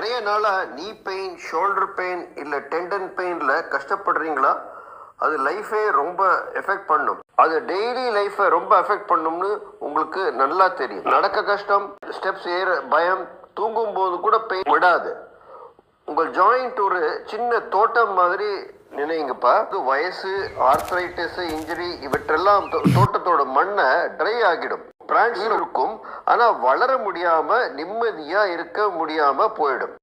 நிறைய நாளாக நீ பெயின் ஷோல்டர் பெயின் இல்லை டெண்டன் பெயினில் கஷ்டப்படுறீங்களா? அது லைஃபே ரொம்ப எஃபெக்ட் பண்ணும். அது டெய்லி லைஃபை ரொம்ப எஃபெக்ட் பண்ணும்னு உங்களுக்கு நல்லா தெரியும். நடக்க கஷ்டம் ஸ்டெப்ஸ் ஏற பயம் தூங்கும் போது கூட பெயின் விடாது. உங்கள் ஜாயிண்ட் ஒரு சின்ன தோட்டம் மாதிரி நினைங்கப்பா. வயசு ஆர்த்ரைட்டிஸ் இன்ஜுரி இவற்றெல்லாம் தோ- தோட்டத்தோட மண்ணை ட்ரை ஆகிடும். பிரான்ச் இருக்கும். ஆனால் வளர முடியாம நிம்மதியா இருக்க முடியாம போயிடும்.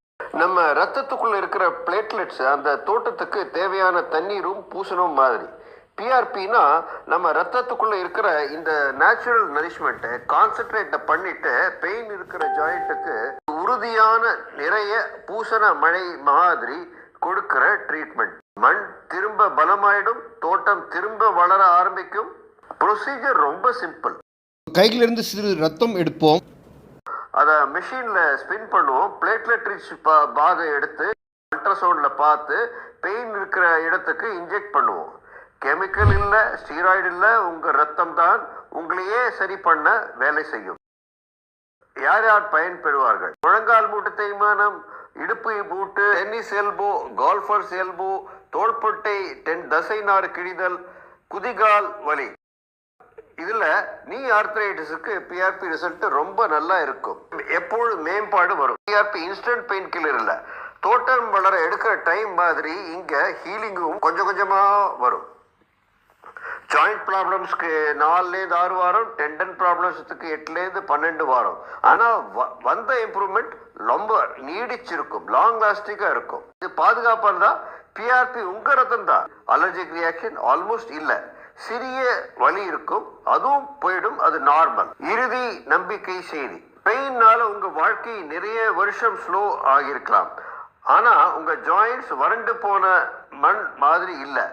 நம்ம ரத்தத்துக்குள்ள இருக்கிற பிளேட்லெட்ஸ் அந்த தோட்டத்துக்கு தேவையான தண்ணீரும் பூசணும் மாதிரி. பிஆர்பினா நம்ம ரத்தத்துக்குள்ள இருக்கிற இந்த நேச்சுரல் நரிஷ்மெண்ட்டை கான்சென்ட்ரேட்டை பண்ணிட்டு பெயின் இருக்கிற ஜாயிண்ட்டுக்கு உறுதியான நிறைய பூசண மழை மாதிரி கொடுக்கிற ட்ரீட்மெண்ட் மண் திரும்ப பலமாயிடும் தோட்டம் திரும்ப வளர ஆரம்பிக்கும். ப்ரொசீஜர் ரொம்ப சிம்பிள் கைகளிலிருந்து சிறு ரத்தம் எடுப்போம். அதை மிஷினில் ஸ்பின் பண்ணுவோம். பிளேட்லெட் ரிச் பாகை எடுத்து அல்ட்ராசவுண்டில் பார்த்து பெயின் இருக்கிற இடத்துக்கு இன்ஜெக்ட் பண்ணுவோம். கெமிக்கல் இல்லை ஸ்டீராய்டு இல்லை உங்கள் ரத்தம் தான் உங்களையே சரி பண்ண வேலை செய்யும். யார் யார் பயன்பெறுவார்கள்? முழங்கால் மூட்டு தேய்மானம் இடுப்பு மூட்டு டென்னிஸ் எல்போ கால்ஃபர்ஸ் எல்போ தோள்பட்டை டென் தசை நார் கிழிதல் குதிகால் வலி. இதுல நீ ஆர்த்ரைட்டிஸுக்கு பிஆர்பி ரிசல்ட் ரொம்ப நல்லா இருக்கும். எப்பொழுது மேம்பாடு வரும். பிஆர்பி இன்ஸ்டன்ட் பெயின் கில்லர் இல்லை. தோட்டம் வளர எடுக்கிற டைம் மாதிரி இங்க ஹீலிங்கும் கொஞ்சம் கொஞ்சமா வரும். ஜாயிண்ட் ப்ராப்ளம்ஸ்க்கு நாலுலேருந்து ஆறு வாரம் டெண்டன் ப்ராப்ளம்ஸுக்கு எட்டுலேருந்து பன்னெண்டு வாரம். ஆனால் வந்த இம்ப்ரூவ்மெண்ட் ரொம்ப நீடிச்சிருக்கும். லாங் லாஸ்டிக்காக இருக்கும். இது பாதுகாப்பாக இருந்தால் பிஆர்பி உங்க ரத்தம் தான் அலர்ஜிக் ரியாக்ஷன் ஆல்மோஸ்ட் இல்லை. சிறிய வலி இருக்கும் அதுவும் போயிடும் அது நார்மல் இறுதி நம்பிக்கை செய்தி. பெயின்னால உங்க வாழ்க்கை நிறைய வருஷம் ஸ்லோ ஆகியிருக்கலாம். ஆனா உங்க ஜாயிண்ட்ஸ் வறண்டு போன மண் மாதிரி இல்லை.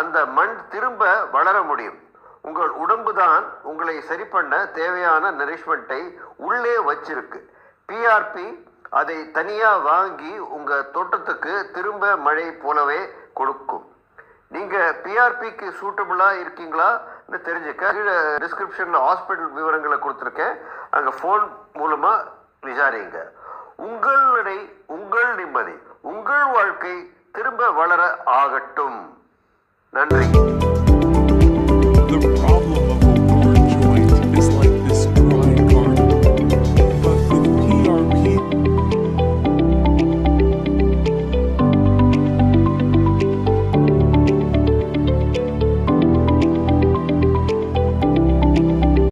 அந்த மண் திரும்ப வளர முடியும். உங்கள் உடம்பு தான் உங்களை சரி பண்ண தேவையான நரிஷ்மெண்ட்டை உள்ளே வச்சிருக்கு. பிஆர்பி அதை தனியாக வாங்கி உங்கள் தோட்டத்துக்கு திரும்ப மழை போலவே கொடுக்கும். நீங்க பிஆர்பிக்கு சூட்டபிளா இருக்கீங்களான்னு தெரிஞ்சுக்க கீழே டிஸ்கிரிப்ஷன்ல ஹாஸ்பிட்டல் விவரங்களை கொடுத்துருக்கேன். அங்க ஃபோன் மூலமா விசாரிங்க. உங்களுடைய உங்கள் நிம்மதி உங்கள் வாழ்க்கை திரும்ப வளர ஆகட்டும். நன்றி.